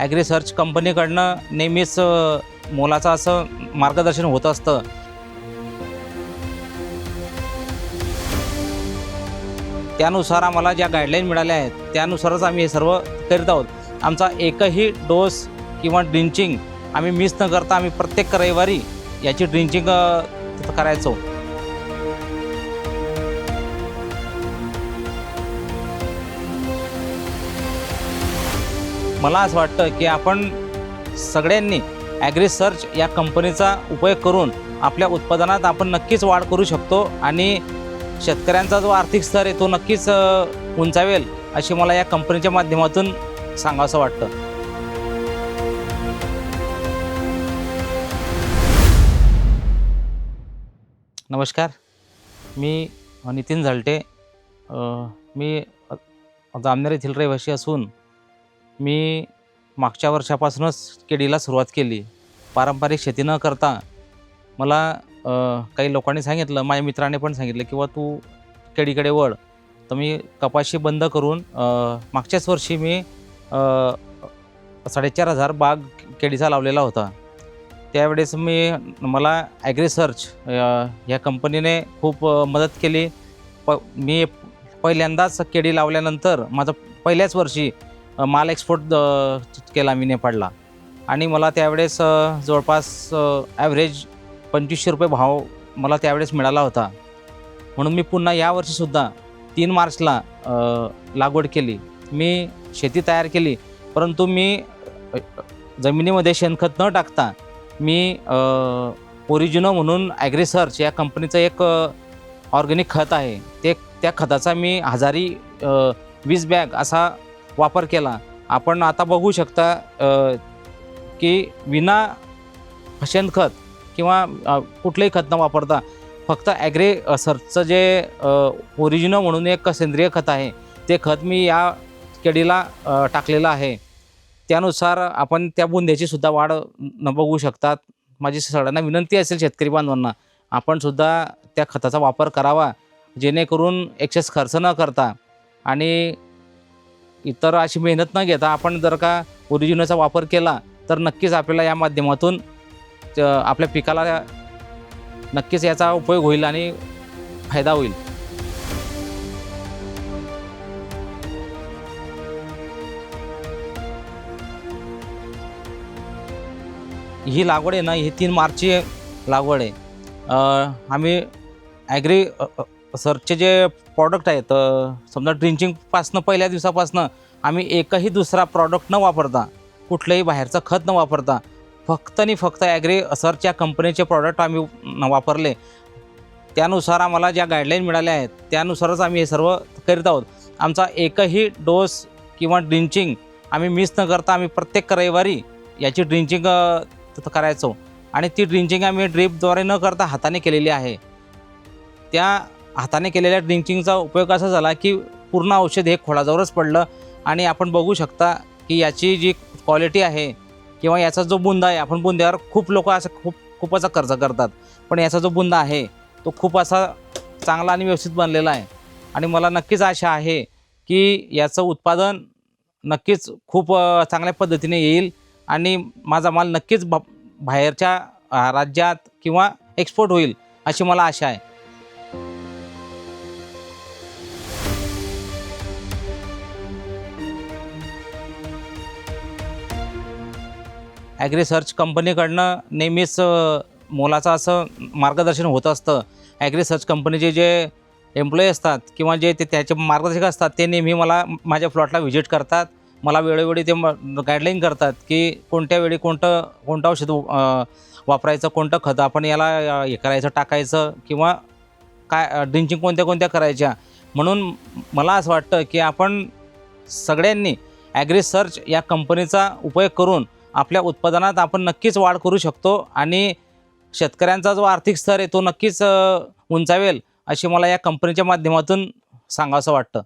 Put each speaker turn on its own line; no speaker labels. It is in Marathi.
ॲग्रिसर्च कंपनीकडनं नेहमीच मोलाचं असं मार्गदर्शन होत असतं. त्यानुसार आम्हाला ज्या गाईडलाईन मिळाल्या आहेत त्यानुसारच आम्ही हे सर्व करीत आहोत. आमचा एकही डोस किंवा ड्रिंचिंग आम्ही मिस न करता आम्ही प्रत्येक रविवारी याची ड्रिंचिंग करायचो. मला असं वाटतं की आपण सगळ्यांनी ॲग्रिसर्च या कंपनीचा उपयोग करून आपल्या उत्पादनात आपण नक्कीच वाढ करू शकतो आणि शेतकऱ्यांचा जो आर्थिक स्तर आहे तो नक्कीच उंचावेल अशी मला या कंपनीच्या माध्यमातून सांगावंसं वाटतं. नमस्कार. मी नितीन झालटे. मी जामनेर येथील रहिवासी असून मी मागच्या वर्षापासूनच केळीला सुरुवात केली. पारंपरिक शेती न करता मला काही लोकांनी सांगितलं माझ्या मित्राने पण सांगितलं किंवा तू केळीकडे वळ. तर मी कपाशी बंद करून मागच्याच वर्षी मी साडेचार हजार बाग केळीचा लावलेला होता. त्यावेळेस मी मला ॲग्रिसर्च ह्या कंपनीने खूप मदत केली. प मी पहिल्यांदाच केळी लावल्यानंतर माझं पहिल्याच वर्षी माल एक्सपोर्ट केला मी नेपाळला. आणि मला त्यावेळेस जवळपास ॲव्हरेज पंचवीसशे रुपये भाव मला त्यावेळेस मिळाला होता. म्हणून मी पुन्हा यावर्षीसुद्धा तीन मार्चला लागवड केली. मी शेती तयार केली. परंतु मी जमिनीमध्ये शेणखत न टाकता मी ओरिजिनो म्हणून ॲग्रिसर्च या कंपनीचं एक ऑर्गॅनिक खत आहे. ते त्या खताचा मी हजारी वीस बॅग असा वापर केला. आपण आता बघू शकता की विना शेणखत किंवा कुठलंही खत न वापरता फक्त ॲग्रे सरचं जे ओरिजिनो म्हणून एक सेंद्रिय खत आहे ते खत मी या केडीला टाकलेलं आहे. त्यानुसार आपण त्या बुंद्याची सुद्धा वाढ न बघू शकतात. माझी सगळ्यांना विनंती असेल शेतकरी बांधवांना आपण सुद्धा त्या खताचा वापर करावा जेणेकरून एक्सेस खर्च न करता आणि इतर अशी मेहनत न घेता आपण जर का ओरिजिनचा वापर केला तर नक्कीच आपल्याला या माध्यमातून आपल्या पिकाला नक्कीच याचा उपयोग होईल आणि फायदा होईल. ही लागवड आहे ना ही तीन मार्चची लागवड आहे. आम्ही ॲग्री सरचे जे प्रॉडक्ट आहेत समजा ड्रिंचिंगपासनं पहिल्या दिवसापासनं आम्ही एकही दुसरा प्रॉडक्ट न वापरता कुठलंही बाहेरचं खत न वापरता फक्त आणि फक्त ॲग्री सरच्या कंपनीचे प्रॉडक्ट आम्ही न वापरले. त्यानुसार आम्हाला ज्या गाईडलाईन मिळाल्या आहेत त्यानुसारच आम्ही हे सर्व करीत आहोत. आमचा एकही डोस किंवा ड्रिंचिंग आम्ही मिस न करता आम्ही प्रत्येक रविवारी याची ड्रिंचिंग तिथं करायचो. आणि ती ड्रिंचिंग आम्ही ड्रीपद्वारे न करता हाताने केलेली आहे. त्या हाताने केलेल्या ड्रिंकिंगचा उपयोग असा झाला की पूर्ण औषध हे खोडाजवळच पडलं. आणि आपण बघू शकता की याची जी क्वालिटी आहे किंवा याचा जो बुंदा आहे आपण बुंद्यावर खूप लोक असं खूप खूप असा खर्च करतात. पण याचा जो बुंदा आहे तो खूप असा चांगला आणि व्यवस्थित बनलेला आहे. आणि मला नक्कीच आशा आहे की याचं उत्पादन नक्कीच खूप चांगल्या पद्धतीने येईल. आणि माझा माल नक्कीच ब बाहेरच्या राज्यात किंवा एक्सपोर्ट होईल अशी मला आशा आहे. ॲग्रीसर्च कंपनीकडनं नेहमीच मोलाचं असं मार्गदर्शन होत असतं. ॲग्रीसर्च कंपनीचे जे एम्प्लॉई असतात किंवा जे ते त्याचे मार्गदर्शक असतात ते नेहमी मला माझ्या प्लॉटला व्हिजिट करतात. मला वेळोवेळी ते गाईडलाईन करतात की कोणत्या वेळी कोणतं कोणतं औषध वापरायचं कोणतं खत आपण याला हे करायचं टाकायचं किंवा काय ड्रिंचिंग कोणत्या कोणत्या करायच्या. म्हणून मला असं वाटतं की आपण सगळ्यांनी ॲग्री सर्च या कंपनीचा उपयोग करून आपल्या उत्पादनात आपण नक्कीच वाढ करू शकतो आणि शेतकऱ्यांचा जो आर्थिक स्तर आहे तो नक्कीच उंचावेल अशी मला या कंपनीच्या माध्यमातून सांगावंसं वाटतं.